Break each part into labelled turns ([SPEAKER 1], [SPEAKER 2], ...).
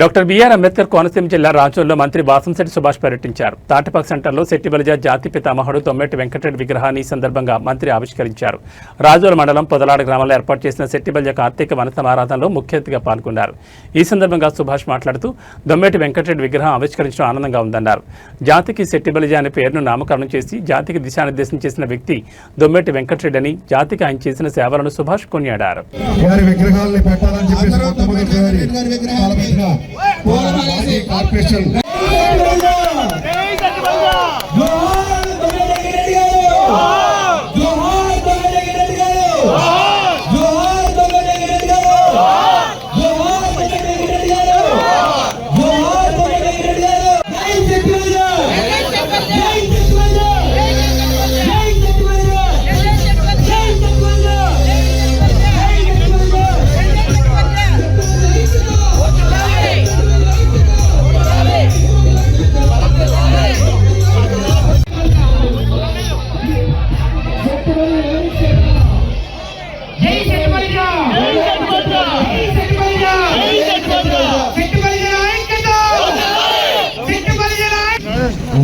[SPEAKER 1] Doctor BR Ambedkar Konaseema జిల్లా రాజోల్లో మంత్రి వాసంశెట్టి సుభాష్ పర్యటించారు. తాటిపాక్ సెంటర్లో శెట్టిబలిజ జాతి పితామహుడు తొమ్మెటి వెంకటరెడ్డి విగ్రహాన్ని ఈ సందర్భంగా మంత్రి ఆవిష్కరించారు. రాజోల మండలం పొదలాడ గ్రామంలో ఏర్పాటు చేసిన శెట్టిబలిజ కార్తీక వన సమారాధనలో ముఖ్య అతిథిగా పాల్గొన్నారు. ఈ సందర్భంగా సుభాష్ మాట్లాడుతూ దొమ్మెటి వెంకటరెడ్డి విగ్రహం ఆవిష్కరించడం ఆనందంగా ఉందన్నారు. జాతికి శెట్టిబలిజ అనే పేరును నామకరణం చేసి జాతికి దిశానిర్దేశం చేసిన వ్యక్తి దొమ్మెటి వెంకటరెడ్డి అని జాతికి ఆయన చేసిన సేవలను సుభాష్ కొనియాడారు.
[SPEAKER 2] గారి కార్పొరేషన్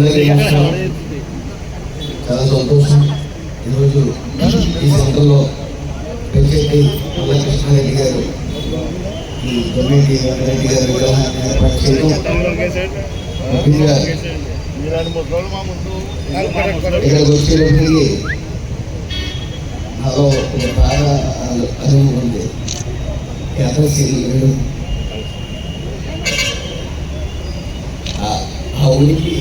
[SPEAKER 2] అందరికీ నమస్కారం చాలా సంతోషం ఈరోజు ఈ సెంటర్లో పెంచెట్టి కృష్ణారెడ్డి గారు ఈ కమ్యూనిటీ వెంకరెడ్డి గారి విగ్రహాన్ని ఏర్పాటు చేయడం ముఖ్యంగా ఇక్కడికి వచ్చేటప్పటికి నాలో ఒక బాగా అనుభవం ఉంది యాత్రశీలు ఆ ఉనికి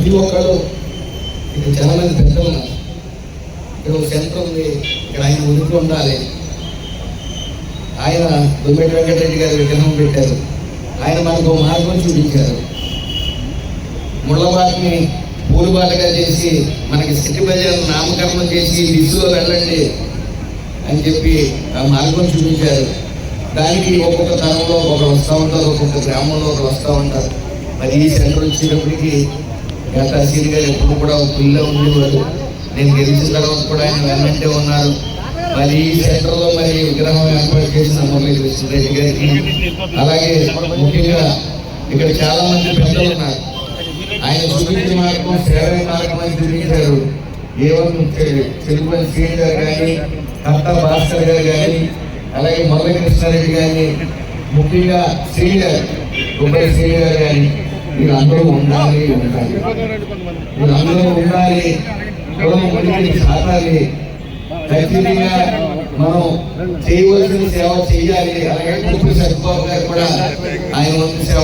[SPEAKER 2] ప్రతి ఒక్కరు ఇక్కడ చాలా మంది పెద్దలు ఉన్నారు ఇక్కడ ఒక సెంటర్ ఉంది. ఇక్కడ ఆయన ఉనికి ఉండాలి. ఆయన దుమ్మెటి వెంకటరెడ్డి గారి విగ్రహం పెట్టారు. ఆయన మనకు మార్గం చూపించారు. ముళ్ళబాటిని పూలుబాటగా చేసి మనకి సిటీ బజార్ నామకరణం చేసి దిశలో వెళ్ళండి అని చెప్పి ఆ మార్గం చూపించారు. దానికి ఒక్కొక్క తరంలో ఒకరు వస్తూ ఉంటారు ఒక్కొక్క గ్రామంలో ఒకరు వస్తూ ఉంటారు. మరి ఈ సెంటర్ వచ్చేటప్పటికి తహసీల్ గారు ఎప్పుడు కూడా ఒక పిల్ల ఉండేవారు. నేను గెలిచిన తర్వాత కూడా ఆయన వెన్నంటే ఉన్నారు. మరి ఈ సెంటర్లో మరి విగ్రహం ఏర్పాటు చేసిన మురళీ కృష్ణరెడ్డి గారికి. అలాగే ముఖ్యంగా ఇక్కడ చాలా మంది పెద్దలు ఉన్నారు. ఆయన చూపించిన మార్గం సేవ మార్గం అని చూపించారు. ఏవన్ తెలుగుపల్లి శ్రీని గారు కానీ కర్త భాస్కర్ గారు కానీ అలాగే మురళీ కృష్ణారెడ్డి కానీ ముఖ్యంగా శ్రీ గారు గుబ్బరి శ్రీ గారు కానీ వీళ్ళందరూ ఉండాలి ఉండాలి వీళ్ళందరూ ఉండాలి. కులం ఉనికిని సాటాలి ఖచ్చితంగా మనం చేయవలసిన సేవ చేయాలి. అలాగే కుటుంబ సత్యబాబు గారు కూడా ఆయన వంతు సేవ